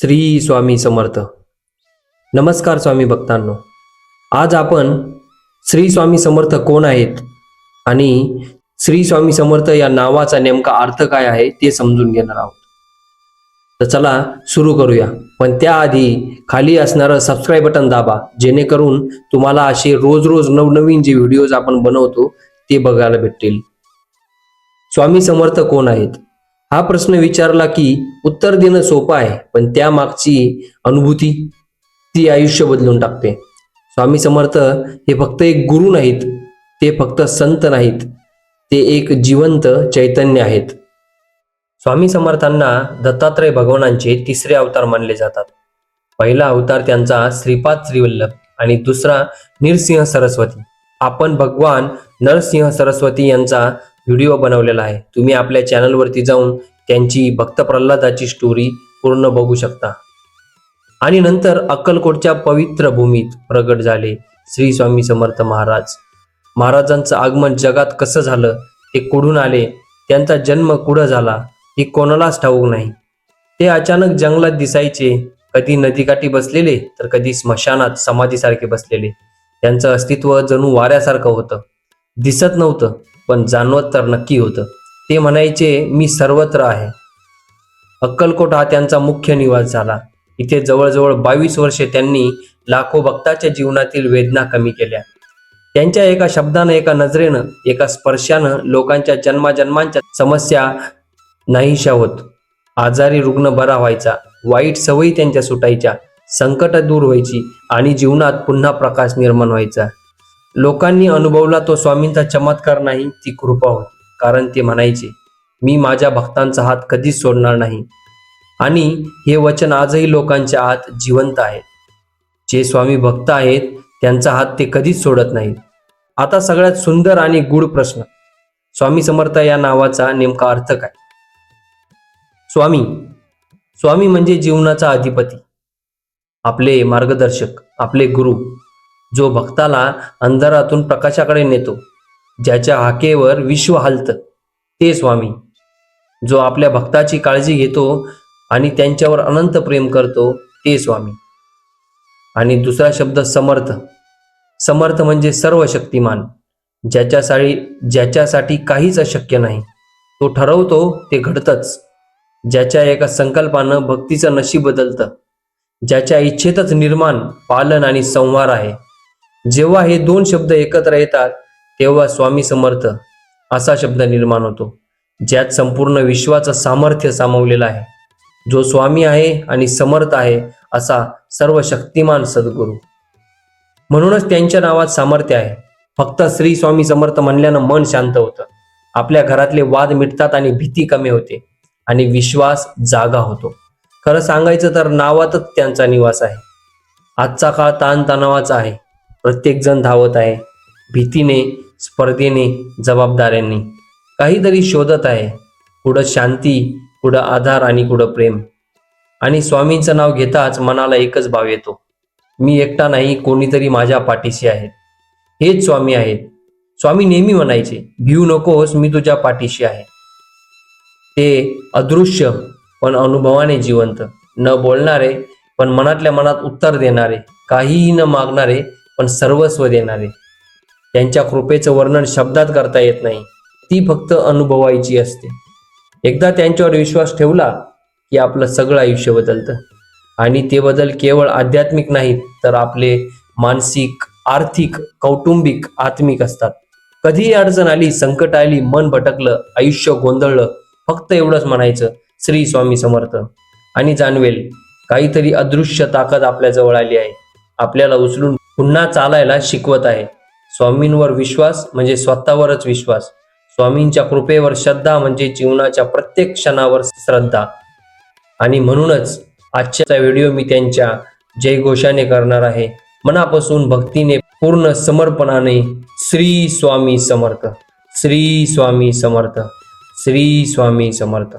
श्री स्वामी समर्थ. नमस्कार स्वामी भक्तांनो. आज आपण श्री स्वामी समर्थ कोण आहेत आणि श्री स्वामी समर्थ या नावाचा नेमका अर्थ काय आहे ते समजून घेणार आहोत. तर चला सुरू करूया. पण त्याआधी खाली असणारं सबस्क्राईब बटन दाबा जेणेकरून तुम्हाला असे रोज रोज नवनवीन जे व्हिडिओज आपण बनवतो ते बघायला भेटतील. स्वामी समर्थ कोण आहेत? हा प्रश्न विचारला की उत्तर देणं सोपं आहे पण त्यामागची अनुभूती ती आयुष्य बदलून टाकते. स्वामी समर्थ हे फक्त एक गुरु नाहीत ते फक्त संत नाहीत ते एक जिवंत चैतन्य आहेत. स्वामी समर्थांना दत्तात्रय भगवानांचे तिसरे अवतार मानले जातात. पहिला अवतार त्यांचा श्रीपाद श्रीवल्लभ आणि दुसरा निरसिंह सरस्वती. आपण भगवान नरसिंह सरस्वती यांचा व्हिडिओ बनवलेला आहे. तुम्ही आपल्या चॅनलवरती जाऊन त्यांची भक्त प्रल्हादाची स्टोरी पूर्ण बघू शकता. आणि नंतर अक्कलकोटच्या पवित्र भूमीत प्रगट झाले श्री स्वामी समर्थ महाराज. महाराजांचं आगमन जगात कसं झालं ते कुठून आले त्यांचा जन्म कुठं झाला हे कोणालाच ठाऊक नाही. ते अचानक जंगलात दिसायचे. कधी नदीकाठी बसलेले तर कधी स्मशानात समाधीसारखे बसलेले. त्यांचं अस्तित्व जणू वाऱ्यासारखं होतं. दिसत नव्हतं. पण जाणवत तर नक्की होतं. ते म्हणायचे मी सर्वत्र आहे. अक्कलकोट हा त्यांचा मुख्य निवास झाला. इथे जवळजवळ बावीस वर्षे त्यांनी लाखो भक्ताच्या जीवनातील वेदना कमी केल्या. त्यांच्या एका शब्दानं एका नजरेनं एका स्पर्शानं लोकांच्या जन्माजन्मांच्या समस्या नाहीशा होत. आजारी रुग्ण बरा व्हायचा. वाईट सवयी त्यांच्या सुटायच्या. संकट दूर व्हायची आणि जीवनात पुन्हा प्रकाश निर्माण व्हायचा. लोकांनी अनुभवला तो स्वामींचा चमत्कार नाही ती कृपा होती. कारण ते म्हणायचे मी माझ्या भक्तांचा हात कधीच सोडणार नाही. आणि हे वचन आजही लोकांच्या आत जिवंत आहे. जे स्वामी भक्त आहेत त्यांचा हात ते कधीच सोडत नाहीत. आता सगळ्यात सुंदर आणि गूढ प्रश्न. स्वामी समर्थ या नावाचा नेमका अर्थ काय? स्वामी स्वामी म्हणजे जीवनाचा अधिपती. आपले मार्गदर्शक आपले गुरु जो भक्ताला अंधारातून प्रकाशाकडे नेतो ज्याच्या हाकेवर विश्व हालतं ते स्वामी. जो आपल्या भक्ताची काळजी घेतो आणि त्यांच्यावर अनंत प्रेम करतो ते स्वामी. आणि दुसरा शब्द समर्थ. समर्थ म्हणजे सर्व शक्तिमान ज्याच्यासाठी ज्याच्यासाठी काहीच अशक्य नाही. तो ठरवतो ते घडतच. ज्याच्या एका संकल्पानं भक्तीचं नशीब बदलतं ज्याच्या इच्छेतच निर्माण पालन आणि संवार आहे. जेव्हा हे दोन शब्द एकत्र येतात तेव्हा स्वामी समर्थ असा शब्द निर्माण होतो ज्यात संपूर्ण विश्वाचं सामर्थ्य सामावलेलं आहे. जो स्वामी आहे आणि समर्थ आहे असा सर्व शक्तिमान सद्गुरू. म्हणूनच त्यांच्या नावात सामर्थ्य आहे. फक्त श्री स्वामी समर्थ म्हणल्यानं मन शांत होतं. आपल्या घरातले वाद मिटतात आणि भीती कमी होते आणि विश्वास जागा होतो. खरं सांगायचं तर नावातच त्यांचा निवास आहे. आजचा काळ ताणतणावाचा आहे. प्रत्येक जण धावत आहे. भीतीने स्पर्धेने जबाबदाऱ्यांनी. काहीतरी शोधत आहे. कुठं शांती कुठं आधार आणि कुठं प्रेम. आणि स्वामींचं नाव घेताच मनाला एकच भाव येतो. मी एकटा नाही कोणीतरी माझ्या पाठीशी आहे. हेच स्वामी आहेत. स्वामी नेहमी म्हणायचे भिऊ नकोस मी तुझ्या पाठीशी आहे. ते अदृश्य पण अनुभवाने जिवंत. न बोलणारे पण मनातल्या मनात उत्तर देणारे. काहीही न मागणारे पण सर्वस्व देणारे. त्यांच्या कृपेचं वर्णन शब्दात करता येत नाही. ती फक्त अनुभवायची असते. एकदा त्यांच्यावर विश्वास ठेवला की आपलं सगळं आयुष्य बदलतं. आणि ते बदल केवळ आध्यात्मिक नाहीत तर आपले मानसिक आर्थिक कौटुंबिक आत्मिक असतात. कधीही अडचण आली संकट आली मन भटकलं आयुष्य गोंधळलं फक्त एवढंच म्हणायचं श्री स्वामी समर्थ. आणि जाणवेल काहीतरी अदृश्य ताकद आपल्या जवळ आली आहे. आपल्याला उचलून पुन्हा चालायला शिकवत आहे. स्वामींवर विश्वास म्हणजे स्वतःवरच विश्वास. स्वामींच्या कृपेवर श्रद्धा म्हणजे जीवनाच्या प्रत्येक क्षणावर श्रद्धा. आणि म्हणूनच आजच्या व्हिडिओ मी त्यांच्या जयघोषाने करणार आहे. मनापासून भक्तीने पूर्ण समर्पणाने श्री स्वामी समर्थ. श्री स्वामी समर्थ. श्री स्वामी समर्थ.